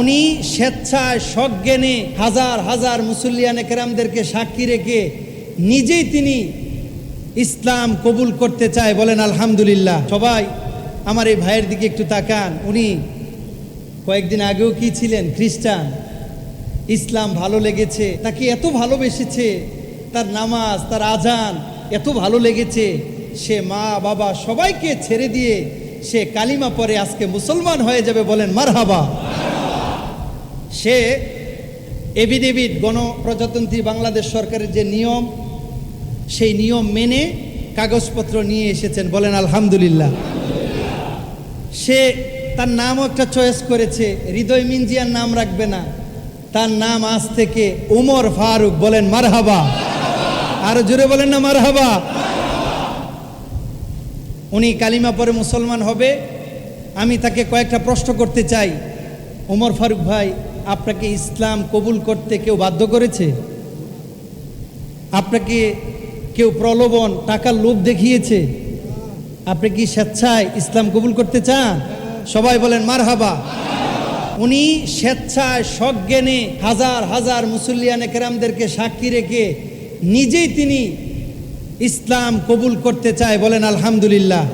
উনি স্বেচ্ছায় সজ্ঞানে হাজার হাজার মুসল্লিয়ান কেরামদেরকে সাক্ষী রেখে নিজেই তিনি ইসলাম কবুল করতে চায় বলেন আলহামদুলিল্লাহ। সবাই আমার এই ভাইয়ের দিকে একটু তাকান। উনি কয়েকদিন আগেও কি ছিলেন? খ্রিস্টান। ইসলাম ভালো লেগেছে, তাকে এত ভালোবেসেছে, তার নামাজ, তার আজান এত ভালো লেগেছে, সে মা, বাবা সবাইকে ছেড়ে দিয়ে সে কালিমা পরে আজকে মুসলমান হয়ে যাবে বলেন, মারহাবা। সে এভিডেভিট গণপ্রজাতন্ত্রী বাংলাদেশ সরকারের যে নিয়ম, সেই নিয়ম মেনে কাগজপত্র নিয়ে এসেছেন বলেন, আলহামদুলিল্লাহ। সে তার নামও একটা চয়েস করেছে, হৃদয় মিঞ্জিয়ার নাম রাখবে না। তার নাম আজ থেকে উমর ফারুক বলেন, মারহাবা। আরও জোরে বলেন না, মারহাবা। উনি কালিমা পরে মুসলমান হবে। আমি তাকে কয়েকটা প্রশ্ন করতে চাই। ওমর ফারুক ভাই, আপনাকে ইসলাম কবুল করতে কেউ বাধ্য করেছে? আপনাকে কেউ প্রলোভন, টাকার লোভ দেখিয়েছে? আপনি কি স্বেচ্ছায় ইসলাম কবুল করতে চান? সবাই বলেন মার হাবা উনি স্বেচ্ছায়, সজ্ঞানে হাজার হাজার মুসল্লিয়ান কেরামদেরকে সাক্ষী রেখে নিজেই তিনি ইসলাম কবুল করতে চায় বলেন আলহামদুলিল্লাহ।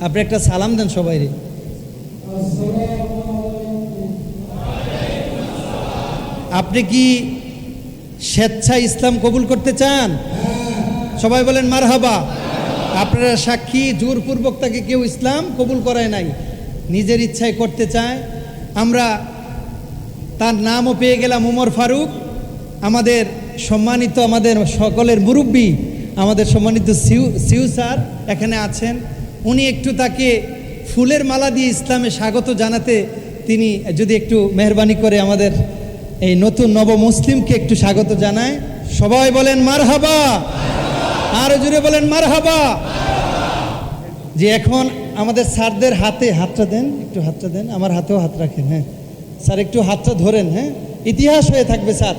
আপনি একটা সালাম দেন সবাই রে। আপনি কি স্বেচ্ছায় ইসলাম কবুল করতে চান? সবাই বলেন মার হাবা আপনারা সাক্ষী, জোরপূর্বক তাকে কেউ ইসলাম কবুল করায় নাই। নিজের ইচ্ছায় করতে চায়। আমরা তার নামও পেয়ে গেলাম উমর ফারুক। আমাদের সম্মানিত আমাদের সকলের মুরব্বী, আমাদের সম্মানিত সিউ সিউ স্যার এখানে আছেন। উনি একটু তাকে ফুলের মালা দিয়ে ইসলামে স্বাগত জানাতে তিনি যদি একটু মেহরবানি করে আমাদের এই নতুন নব মুসলিমকে একটু স্বাগত জানায়। সবাই বলেন মার হাবা আরও জুড়ে বলেন মার হাবা যে এখন আমাদের স্যারদের হাতে হাতটা দেন, একটু হাতটা দেন, আমার হাতেও হাত রাখেন হ্যাঁ। স্যার, একটু হাতটা ধরেন হ্যাঁ। ইতিহাস হয়ে থাকবে, স্যার।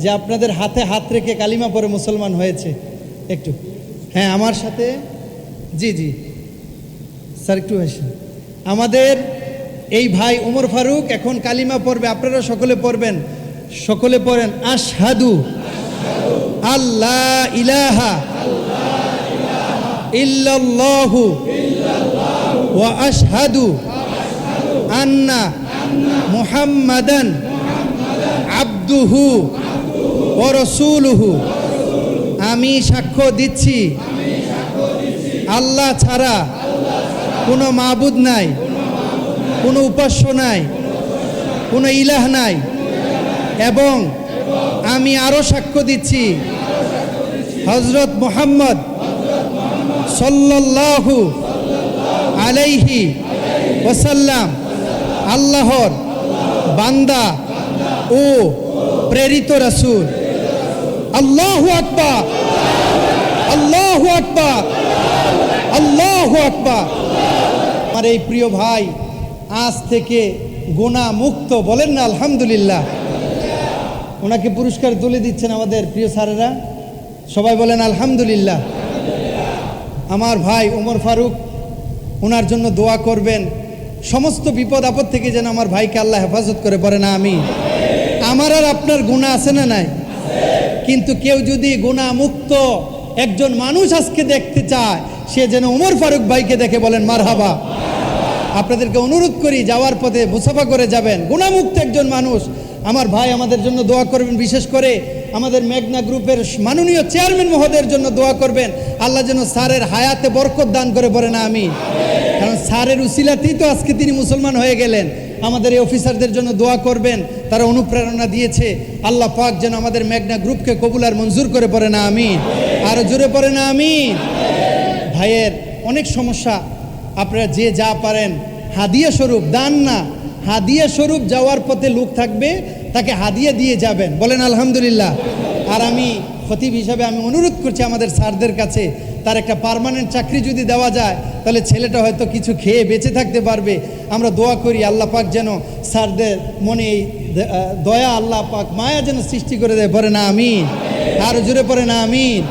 যে আপনাদের হাতে হাত রেখে কালিমা পরে মুসলমান হয়েছে। একটু। হ্যাঁ আমার সাথে জি জি। স্যার, একটু আসেন। আমাদের এই ভাই উমর ফারুক এখন কালিমা পড়বে, আপনারা সকলে পড়বেন। সকলে পড়েন, আশহাদু। আল্লাহ ইলাহা। ইল্লাল্লাহু। ওয়া আশহাদু। আন্না মুহাম্মাদান আব্দুহু। আমি সাক্ষ্য দিচ্ছি। আল্লাহ ছাড়া কোনো মাবুদ নাই, কোনো উপাস্য নাই, কোনো ইলাহ নাই। এবং আমি আরও সাক্ষ্য দিচ্ছি। হজরত মোহাম্মদ সাল্লাল্লাহু আলাইহি ওসাল্লাম আল্লাহর বান্দা ও প্রেরিত রাসূল। আল্লাহু আকবার। আল্লাহু আকবার। আল্লাহু আকবার। আমার এই প্রিয় ভাই, আজ থেকে গোনা মুক্ত বলেন না, আলহামদুলিল্লাহ। ওনাকে পুরস্কার তুলে দিচ্ছেন আমাদের প্রিয় স্যারেরা। সবাই বলেন, আলহামদুলিল্লাহ। আমার ভাই ওমর ফারুক, ওনার জন্য দোয়া করবেন। সমস্ত বিপদ আপদ থেকে যেন আমার ভাইকে আল্লাহ হেফাজত করে পড়ে না আমি আমার আর আপনার গুণা আছে না নাই? কিন্তু কেউ যদি গুণা মুক্ত একজন মানুষ আজকে দেখতে চায়, সে যেন উমর ফারুক ভাইকে দেখে বলেন, মারহাবা। আপনাদেরকে অনুরোধ করি, যাওয়ার পথে মুসাফা করে যাবেন। গুণামুক্ত একজন মানুষ। আমার ভাই আমাদের জন্য দোয়া করবেন, বিশেষ করে আমাদের মেঘনা গ্রুপের মাননীয় চেয়ারম্যান মহোদয়ের জন্য দোয়া করবেন। আল্লাহ যেন স্যারের হায়াতে বরকত দান করে পড়ে না আমি কারণ স্যারের উসিলাতেই তো আজকে তিনি মুসলমান হয়ে গেলেন। আমাদের এই অফিসারদের জন্য দোয়া করবেন। তারা অনুপ্রেরণা দিয়েছে। আল্লাহ পাক যেন আমাদের মেঘনা গ্রুপকে কবুল আর মঞ্জুর করে পড়ে না আমি আরও জোরে পড়ে না আমি ভাইয়ের অনেক সমস্যা। আপনারা যে যা পারেন, হাদিয়া স্বরূপ, দান না। হাদিয়া স্বরূপ যাওয়ার পথে লোক থাকবে, তাকে হাদিয়া দিয়ে যাবেন। বলেন আলহামদুলিল্লাহ। আর আমি খতিব হিসাবে আমি অনুরোধ করছি আমাদের স্যারদের কাছে, তার একটা পারমানেন্ট চাকরি যদি দেওয়া যায়, তাহলে ছেলেটা হয়তো কিছু খেয়ে বেঁচে থাকতে পারবে। আমরা দোয়া করি আল্লাহ পাক যেন স্যারদের মনে এই দয়া আল্লাহ পাক মায়া যেন সৃষ্টি করে দেয়। পরে না আমিন। আর জুড়ে পরে না আমিন।